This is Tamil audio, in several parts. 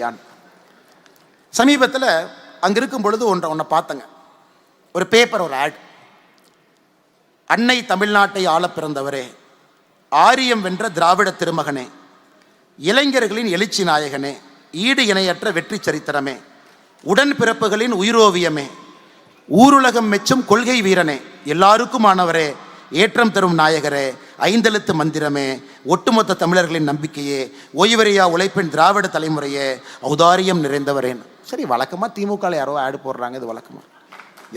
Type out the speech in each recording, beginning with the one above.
யான்? சமீபத்தில் அங்கே இருக்கும் பொழுது ஒன்றை ஒன்றை பார்த்தங்க ஒரு பேப்பர் ஒரு ஆட் அன்னை தமிழ்நாட்டை ஆள பிறந்தவரே ஆரியம் வென்ற திராவிட திருமகனே இளைஞர்களின் எழுச்சி நாயகனே ஈடு இணையற்ற வெற்றி சரித்திரமே உடன்பிறப்புகளின் உயிரோவியமே ஊருலகம் மெச்சும் கொள்கை வீரனே எல்லாருக்குமானவரே ஏற்றம் தரும் நாயகரே ஐந்தெழுத்து மந்திரமே ஒட்டுமொத்த தமிழர்களின் நம்பிக்கையே ஓய்வறியா உழைப்பின் திராவிட தலைமுறையே ஔதாரியம் நிறைந்தவரேன். சரி வழக்கமாக திமுக யாரோ ஆடு போடுறாங்க இது வழக்கமாக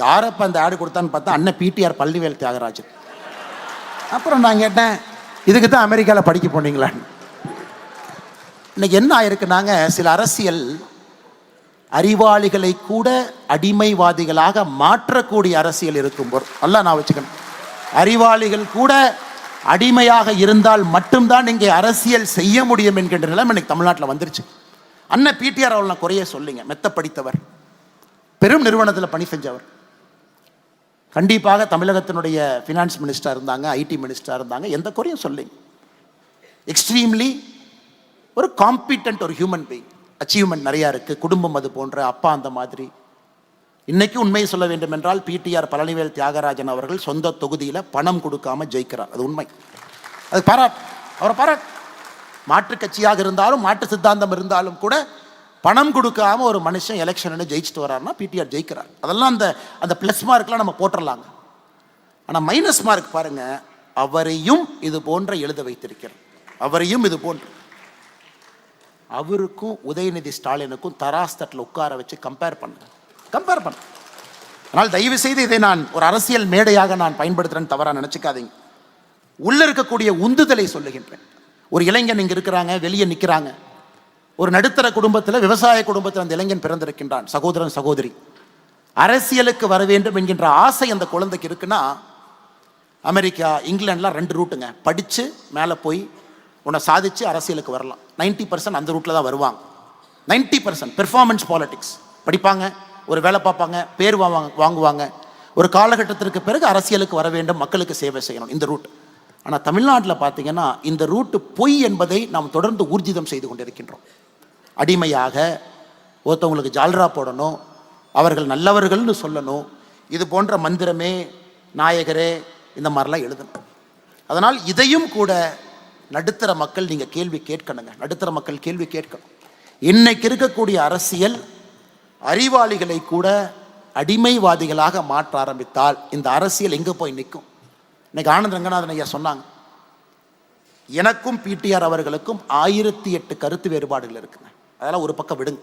யாரப்ப அந்த ஆடு கொடுத்தான்னு பார்த்தா அண்ணன் பிடிஆர் பள்ளிவேல் தியாகராஜன். அப்புறம் நான் கேட்டேன் இதுக்கு தான் அமெரிக்காவில் படிக்க போனீங்களான்னு இன்னைக்கு என்ன ஆயிருக்குனாங்க சில அரசியல் அறிவாளிகளை கூட அடிமைவாதிகளாக மாற்றக்கூடிய அரசியல் இருக்கும் போது நல்லா நான் வச்சுக்கணும். அறிவாளிகள் கூட அடிமையாக இருந்தால் மட்டும்தான் இங்கே அரசியல் செய்ய முடியும் என்கின்ற நிலைமை இன்னைக்கு தமிழ்நாட்டில் வந்துருச்சு. அண்ணன் பிடிஆர் அவள் நான் குறைய சொல்லிங்க. மெத்த படித்தவர் பெரும் நிறுவனத்தில் பணி செஞ்சவர். கண்டிப்பாக தமிழகத்தினுடைய ஃபினான்ஸ் மினிஸ்டர் இருந்தாங்க ஐடி மினிஸ்டர் இருந்தாங்க எந்த குறையும் சொல்லிங்க. எக்ஸ்ட்ரீம்லி ஒரு காம்பிட்டன்ட் ஒரு ஹியூமன் பீயிங் அச்சீவ்மெண்ட் நிறையா இருக்குது குடும்பம் அது போன்ற அப்பா அந்த மாதிரி. இன்னைக்கு உண்மையை சொல்ல வேண்டும் என்றால் பிடிஆர் பழனிவேல் தியாகராஜன் அவர்கள் சொந்த தொகுதியில் பணம் கொடுக்காம ஜெயிக்கிறார். அது உண்மை. அது பாராட். அவரை பாராட். மாற்று கட்சியாக இருந்தாலும் மாற்று சித்தாந்தம் இருந்தாலும் கூட பணம் கொடுக்காம ஒரு மனுஷன் எலெக்ஷன் ஜெயிச்சுட்டு வராருன்னா பிடிஆர் ஜெயிக்கிறார். அதெல்லாம் அந்த அந்த ப்ளஸ் மார்க்லாம் நம்ம போட்டுடலாங்க ஆனால் மைனஸ் மார்க் பாருங்க அவரையும் இது போன்ற எழுத வைத்திருக்கிறார். அவரையும் இது போன்று. அவருக்கும் உதயநிதி ஸ்டாலினுக்கும் தராஸ் தட்டில் உட்கார வச்சு கம்பேர் பண்ணுங்க. கம்பேர் பண்ண. அதனால் தயவு செய்து இதை நான் ஒரு அரசியல் மேடையாக நான் பயன்படுத்துகிறேன்னு தவறாக நினச்சிக்காதீங்க. உள்ளே இருக்கக்கூடிய உந்துதலை சொல்லுகின்றேன். ஒரு இளைஞன் இங்கே இருக்கிறாங்க வெளியே நிற்கிறாங்க ஒரு நடுத்தர குடும்பத்தில் விவசாய குடும்பத்தில் அந்த இளைஞன் பிறந்திருக்கின்றான். சகோதரன் சகோதரி. அரசியலுக்கு வர வேண்டும் என்கின்ற ஆசை அந்த குழந்தைக்கு இருக்குன்னா அமெரிக்கா இங்கிலாண்டெலாம் ரெண்டு ரூட்டுங்க. படித்து மேலே போய் உன்னை சாதிச்சு அரசியலுக்கு வரலாம். 90% பர்சன்ட் அந்த ரூட்டில் தான் வருவாங்க. 90% பர்சன்ட் பெர்ஃபார்மன்ஸ் பாலிட்டிக்ஸ் படிப்பாங்க. ஒரு வேலை பார்ப்பாங்க பேர் வாங்குவாங்க வாங்குவாங்க. ஒரு காலகட்டத்திற்கு பிறகு அரசியலுக்கு வர வேண்டும் மக்களுக்கு சேவை செய்யணும் இந்த ரூட் ஆனால் தமிழ்நாட்டில் பார்த்தீங்கன்னா இந்த ரூட்டு பொய் என்பதை நாம் தொடர்ந்து ஊர்ஜிதம் செய்து கொண்டிருக்கின்றோம். அடிமையாக ஒருத்தவங்களுக்கு ஜால்ரா போடணும் அவர்கள் நல்லவர்கள்னு சொல்லணும் இது போன்ற மந்திரமே நாயகரே இந்த மாதிரிலாம் எழுதணும். அதனால் இதையும் கூட நடுத்தர மக்கள் நீங்கள் கேள்வி கேட்கணுங்க நடுத்தர மக்கள் கேள்வி கேட்கணும். இன்னைக்கு இருக்கக்கூடிய அரசியல் அறிவாளிகளை கூட அடிமைவாதிகளாக மாற்ற ஆரம்பித்தால் இந்த அரசியல் எங்கே போய் நிற்கும்? இன்னைக்கு ஆனந்த் ரங்கநாதன் ஐயா சொன்னாங்க எனக்கும் பிடிஆர் அவர்களுக்கும் ஆயிரத்தி எட்டு கருத்து வேறுபாடுகள் இருக்குங்க. அதெல்லாம் ஒரு பக்கம் விடுங்க.